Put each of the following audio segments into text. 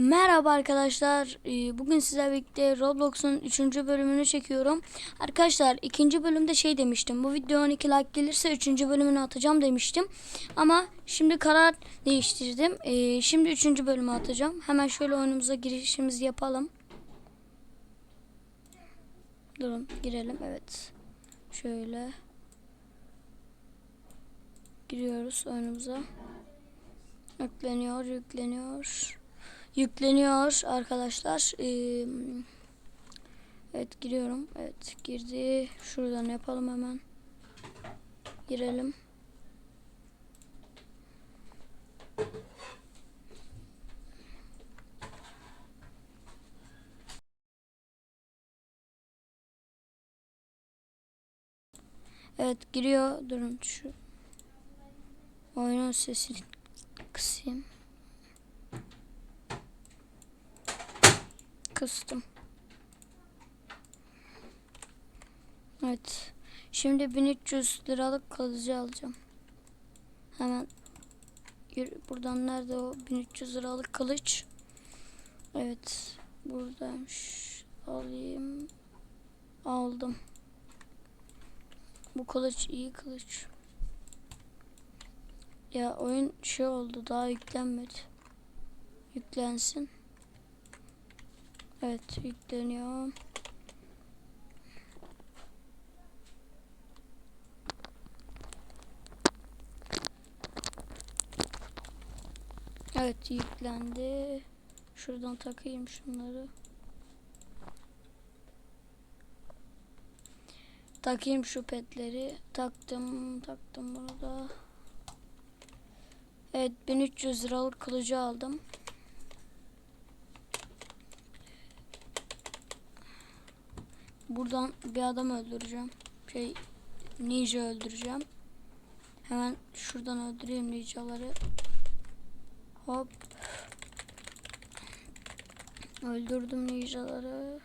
Merhaba arkadaşlar. Ee, Bugün sizlerle birlikte Roblox'un 3. bölümünü çekiyorum. Arkadaşlar ikinci bölümde şey demiştim. Bu video 12 like gelirse 3. bölümünü atacağım demiştim. Ama şimdi karar değiştirdim. Ee, Şimdi 3. bölümü atacağım. Hemen şöyle oyunumuza girişimizi yapalım. Durun girelim. Evet. Şöyle. Giriyoruz oyunumuza. Yükleniyor, yükleniyor. Yükleniyor arkadaşlar. Evet giriyorum. Evet girdi. Şuradan yapalım hemen. Girelim. Evet giriyor. Durun şu oyunun sesini kısayım. Kıstım. Evet. Şimdi 1300 liralık kalıcı alacağım. Hemen yürü, buradan nerede o 1300 liralık kılıç? Evet. Buradaymış. Alayım. Aldım. Bu kılıç iyi kılıç. Ya oyun şey oldu daha yüklenmedi. Yüklensin. Evet yükleniyor. Evet yüklendi. Şuradan takayım şunları. Takayım şu petleri. Taktım, taktım bunu da. Evet 1300 liralık kılıcı aldım. Buradan bir adam öldüreceğim. Şey ninja öldüreceğim. Hemen şuradan öldüreyim ninjaları. Hop. Öldürdüm ninjaları.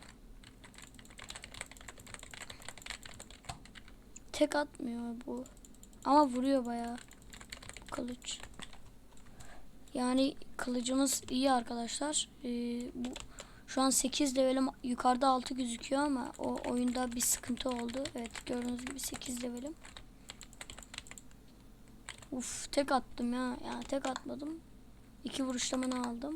Tek atmıyor bu. Ama vuruyor bayağı. Bu kılıç. Yani kılıcımız iyi arkadaşlar. Ee, bu şu an 8 levelim yukarıda 6 gözüküyor ama o oyunda bir sıkıntı oldu. Evet gördüğünüz gibi 8 levelim. Uf tek attım ya. Yani tek atmadım. İki vuruşlamını aldım.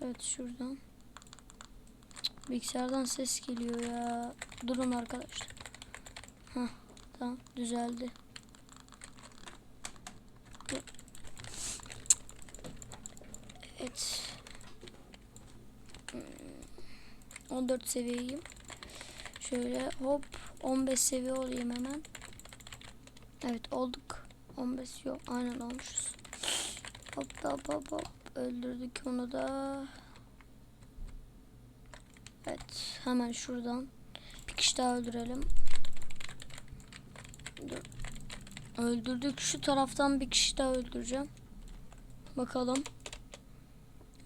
Evet şuradan. Bilgisayardan ses geliyor ya. Durun arkadaşlar. Hah tamam düzeldi. 14 seviyeyim. Şöyle hop 15 seviye olayım hemen. Evet olduk. 15 yok aynen olmuşuz. Hop hop hop hop öldürdük onu da. Evet hemen şuradan bir kişi daha öldürelim. Dur. Öldürdük şu taraftan bir kişi daha öldüreceğim. Bakalım.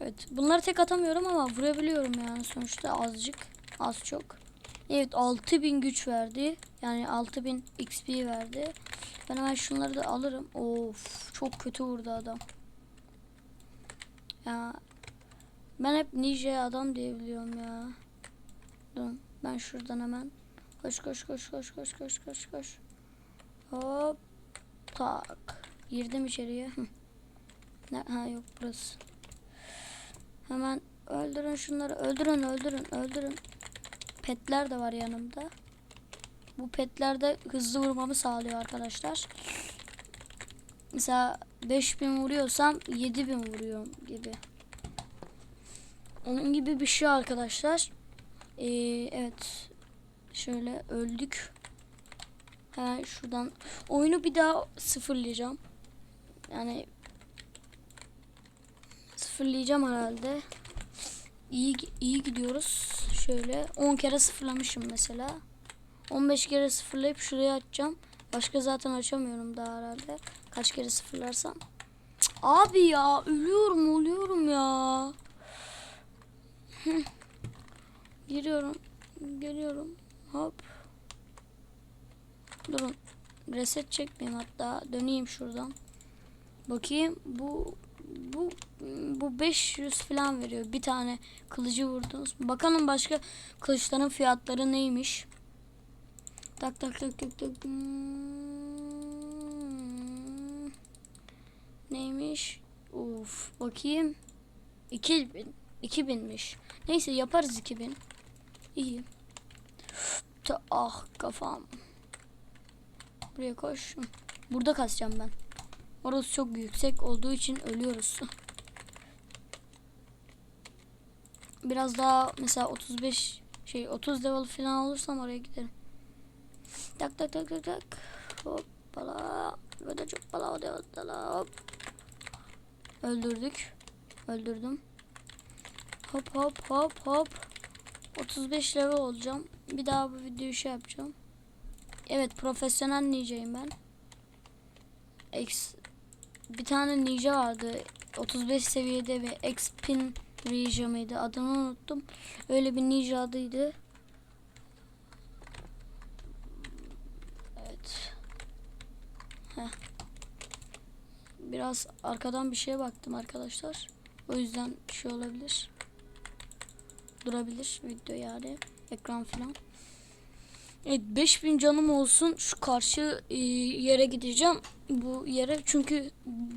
Evet. Bunları tek atamıyorum ama vurabiliyorum yani sonuçta azıcık. Az çok. Evet 6000 güç verdi. Yani 6000 XP verdi. Ben hemen şunları da alırım. Of çok kötü vurdu adam. Ya ben hep ninja adam diye biliyorum ya. Dur ben şuradan hemen koş koş koş koş koş koş koş koş. Hop tak. Girdim içeriye. Ne ha yok burası. Hemen öldürün şunları. Öldürün öldürün öldürün. Petler de var yanımda. Bu petler de hızlı vurmamı sağlıyor arkadaşlar. Mesela 5000 vuruyorsam 7000 vuruyorum gibi. Onun gibi bir şey arkadaşlar. Ee, evet. Şöyle öldük. Hemen şuradan oyunu bir daha sıfırlayacağım. Yani sıfırlayacağım herhalde. İyi iyi gidiyoruz. Şöyle 10 kere sıfırlamışım mesela. 15 kere sıfırlayıp şuraya açacağım. Başka zaten açamıyorum daha herhalde. Kaç kere sıfırlarsam. Cık, abi ya ölüyorum oluyorum ya. Giriyorum. Geliyorum. Hop. Durun. reset çekmeyeyim hatta döneyim şuradan. Bakayım bu bu bu 500 falan veriyor. Bir tane kılıcı vurdunuz. Bakalım başka kılıçların fiyatları neymiş. Tak tak tak tak tak. Hmm. Neymiş? Uf bakayım. 2000 2000'miş. Neyse yaparız 2000. İyi. Ta, ah kafam. Buraya koş. Burada kasacağım ben. Orası çok yüksek olduğu için ölüyoruz. Biraz daha mesela 35 şey 30 level falan olursam oraya giderim. Tak tak tak tak tak. Hoppala. Böyle çok bala hoppala hop. Öldürdük. Öldürdüm. Hop hop hop hop. 35 level olacağım. Bir daha bu videoyu şey yapacağım. Evet profesyonel ninja'yım ben. X bir tane ninja vardı. 35 seviyede ve X-Pin Ninja mıydı? Adını unuttum. Öyle bir ninja adıydı. Evet. Heh. Biraz arkadan bir şeye baktım arkadaşlar. O yüzden şey olabilir. Durabilir video yani. Ekran falan. Evet 5000 canım olsun. Şu karşı e, yere gideceğim. Bu yere çünkü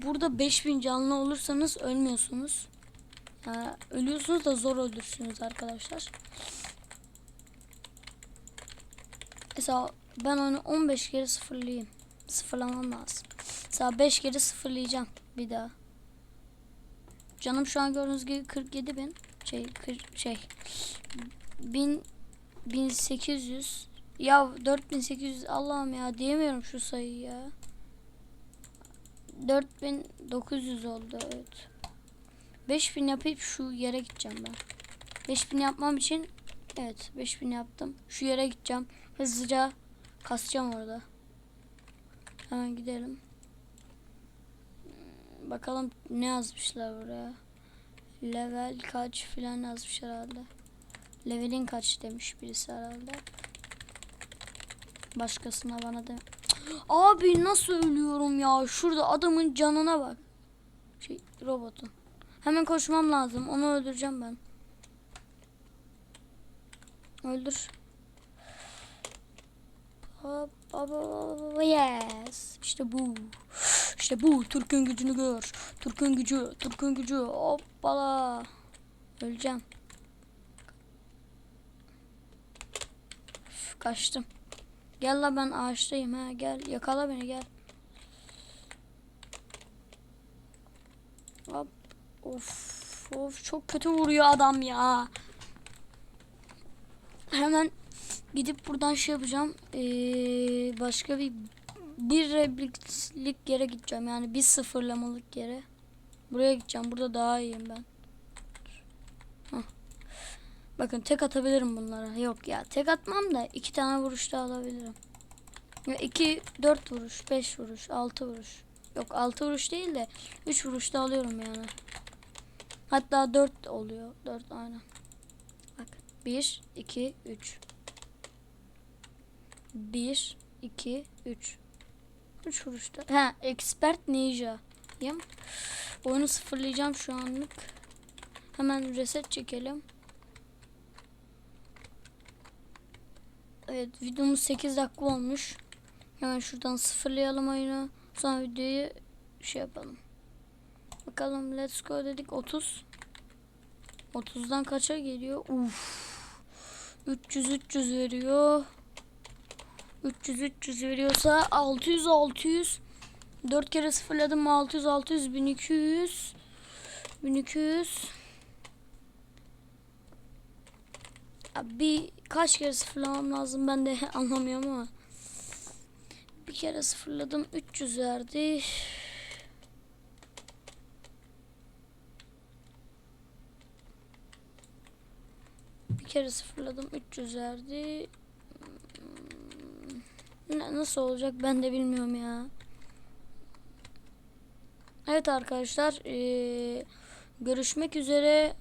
burada 5000 canlı olursanız ölmüyorsunuz. Ha, ölüyorsunuz da zor öldürsünüz arkadaşlar. Mesela ben onu 15 kere sıfırlayayım. Sıfırlamam lazım. Mesela 5 kere sıfırlayacağım bir daha. Canım şu an gördüğünüz gibi 47 bin. Şey, 40, şey. 1000 1800 ya 4800 Allah'ım ya diyemiyorum şu sayıyı ya. 4900 oldu evet. 5000 yapıp şu yere gideceğim ben. 5000 yapmam için evet 5000 yaptım. Şu yere gideceğim. Hızlıca kasacağım orada. Hemen gidelim. Hmm, Bakalım ne yazmışlar buraya. Level kaç filan yazmış herhalde. Levelin kaç demiş birisi herhalde. Başkasına bana da. Abi nasıl ölüyorum ya? Şurada adamın canına bak. Şey robotun. Hemen koşmam lazım. Onu öldüreceğim ben. Öldür. Yes. İşte bu. İşte bu. Türk'ün gücünü gör. Türk'ün gücü. Türk'ün gücü. Hoppala. Öleceğim. Kaçtım. Gel la ben ağaçtayım ha gel yakala beni gel. Hop. Of of çok kötü vuruyor adam ya. Hemen gidip buradan şey yapacağım. Ee, başka bir bir repliklik yere gideceğim. Yani bir sıfırlamalık yere. Buraya gideceğim. Burada daha iyiyim ben. Bakın tek atabilirim bunlara. Yok ya tek atmam da iki tane vuruşta alabilirim. Ya iki dört vuruş, beş vuruş, altı vuruş. Yok altı vuruş değil de üç vuruşta alıyorum yani. Hatta dört oluyor. Dört aynen. Bak. Bir, iki, üç. Bir, iki, üç. Üç vuruşta. Ha, expert ninja. Yım. Oyunu sıfırlayacağım şu anlık. Hemen reset çekelim. Evet videomuz 8 dakika olmuş. Hemen şuradan sıfırlayalım oyunu. Sonra videoyu şey yapalım. Bakalım let's go dedik 30. 30'dan kaça geliyor? Uf. 300 300 veriyor. 300 300 veriyorsa 600 600 4 kere sıfırladım mı 600 600 1200 1200 Abi bir kaç kere sıfırlamam lazım. Ben de anlamıyorum ama. Bir kere sıfırladım. 300 verdi. Bir kere sıfırladım. 300 verdi. Hmm, nasıl olacak? Ben de bilmiyorum ya. Evet arkadaşlar ee, görüşmek üzere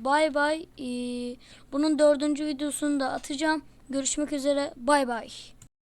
bay bay. Ee, bunun dördüncü videosunu da atacağım. Görüşmek üzere. Bay bay